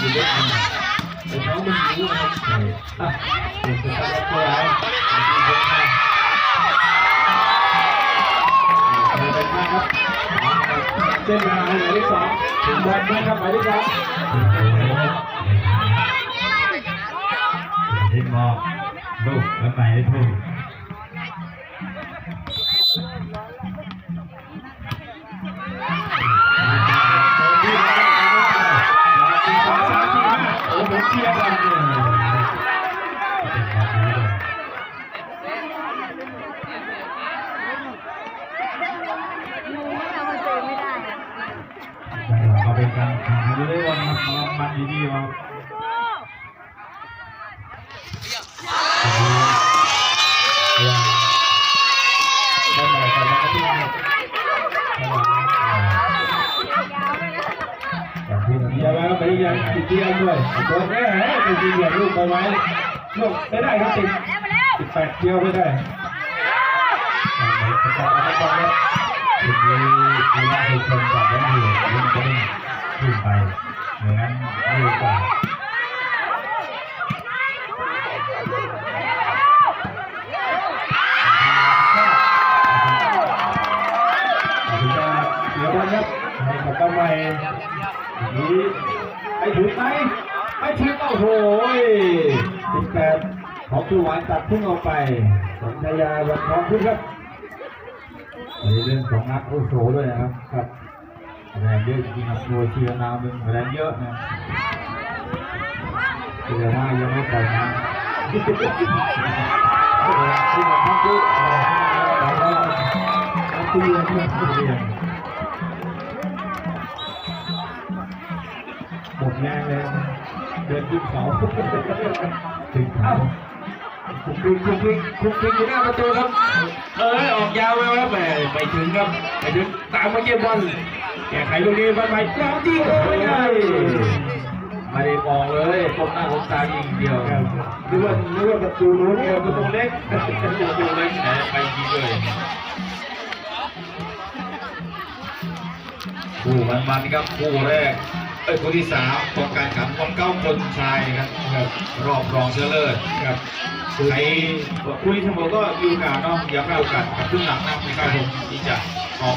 อยู่ด้วยกันแต่เขาไม่รู้นะครับอะเด็กจะรับตัวอะไรที่เป็นข้างเป็นข้างครับเส้นมาหมายเลขสองถึงบอลนะครับหมายเลขสองทิศมองลูกแล้วไปให้ถูก ก็เป็นการแข่งขันเรื่อยๆวันมันมันดีๆว่าได้ไหมกันแล้วก็ที่ว่าอย่างที่เดี๋ยวแล้วไปยังติดเตียงด้วยตัวแม่ไปยิงอย่างลูกไปไว้ ลูกไม่ได้ครับติดติดแปดเที่ยวไม่ได้ในประกอบอันนั้นแล้วทีนี้คือว่าคือคนกับว่าอยู่ยิ่งก็ยิ่งขึ้นไปเหมือนนั้นดีกว่าถึงจะเสียบอลครับให้กับเป้าหมายนี้ไปถึงไหม ไปถึงโอ้โหสิบแปดของผู้หวานตัดพุ่งออกไปสัญญาวันทองขึ้นครับในเรื่องของนักโอโซด้วยนะครับครับแรงเยอะจริงๆครับตัวเชียร์นาเป็นแรงเยอะนะเชียร์นายังไม่ปล่อยนะที่มันทั้งคู่ทั้งคู่ทั้งคู่เลยทั้งคู่เลยห เดินขึ้นเสาถึงเขาคุกคิกคุกคิกคุกคิกอยู่หน้าประตูครับ เอ้ยออกยาวไปแล้วแหมไปถึงครับไปถึงตามมาเก็บบอลแก้ไขลูกนี้บอลไปแล้วที่โอ้ยไม่ได้มองเลยก้มหน้าก้มตายิงเดียวนึกว่านึกว่าประตูนู้นเออประตูเล็กประตูเล็กแหมไปยิงเลยคู่มันมันครับคู่แรก อ้ยคู่ที่สามของการขันของเก้าคนชายครับครับรอบรองเชนะเลิศครับใครคุยเสมอก็มีโอกาสเนาะอย่าพลาดโอกาสกับครึ่งหลังนะไม่กล้าผมที่จะออก